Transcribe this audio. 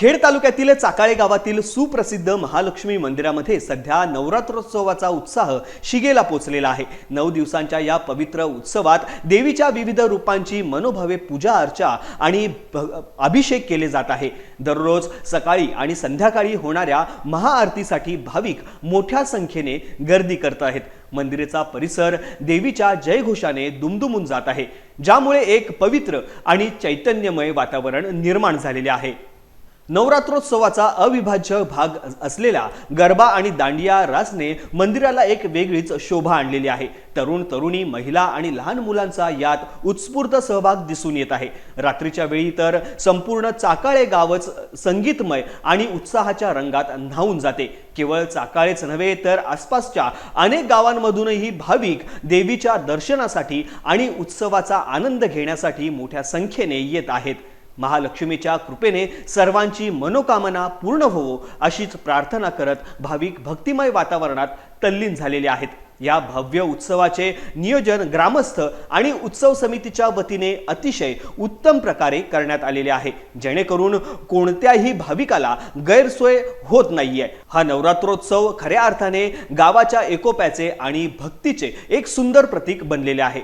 खेड तालुक्यातील चाकाळे गावातील सुप्रसिद्ध महालक्ष्मी मंदिरामध्ये सध्या नवरात्रोत्सवाचा उत्साह शिगेला पोचलेला आहे. नऊ दिवसांच्या या पवित्र उत्सवात देवीच्या विविध रूपांची मनोभावे पूजा अर्चा आणि भ- अभिषेक केले जात आहे. दररोज सकाळी आणि संध्याकाळी होणाऱ्या महाआरतीसाठी भाविक मोठ्या संख्येने गर्दी करत आहेत. मंदिराचा परिसर देवीच्या जयघोषाने दुमदुमून जात आहे. ज्यामुळे एक पवित्र आणि चैतन्यमय वातावरण निर्माण झालेले आहे. नवरात्रोत्सवाचा अविभाज्य भाग असलेल्या गरबा आणि दांडिया रासने मंदिराला एक वेगळीच शोभा आणलेली आहे. तरुण तरुणी महिला आणि लहान मुलांचा यात उत्स्फूर्त सहभाग दिसून येत आहे. रात्रीच्या वेळी तर संपूर्ण चाकाळे गावच संगीतमय आणि उत्साहाच्या रंगात न्हावून जाते. केवळ चाकाळेच नव्हे तर आसपासच्या अनेक गावांमधूनही भाविक देवीच्या दर्शनासाठी आणि उत्सवाचा आनंद घेण्यासाठी मोठ्या संख्येने येत आहेत. महालक्ष्मीच्या कृपेने सर्वांची मनोकामना पूर्ण होवो अशीच प्रार्थना करत भाविक भक्तिमय वातावरणात तल्लीन झालेले आहेत. या भव्य उत्सवाचे नियोजन ग्रामस्थ आणि उत्सव समितीच्या वतीने अतिशय उत्तम प्रकारे करण्यात आलेले आहे. जेणेकरून कोणत्याही भाविकाला गैरसोय होत नाहीये. हा नवरात्रोत्सव खऱ्या अर्थाने गावाच्या एकोप्याचे आणि भक्तीचे एक सुंदर प्रतीक बनलेले आहे.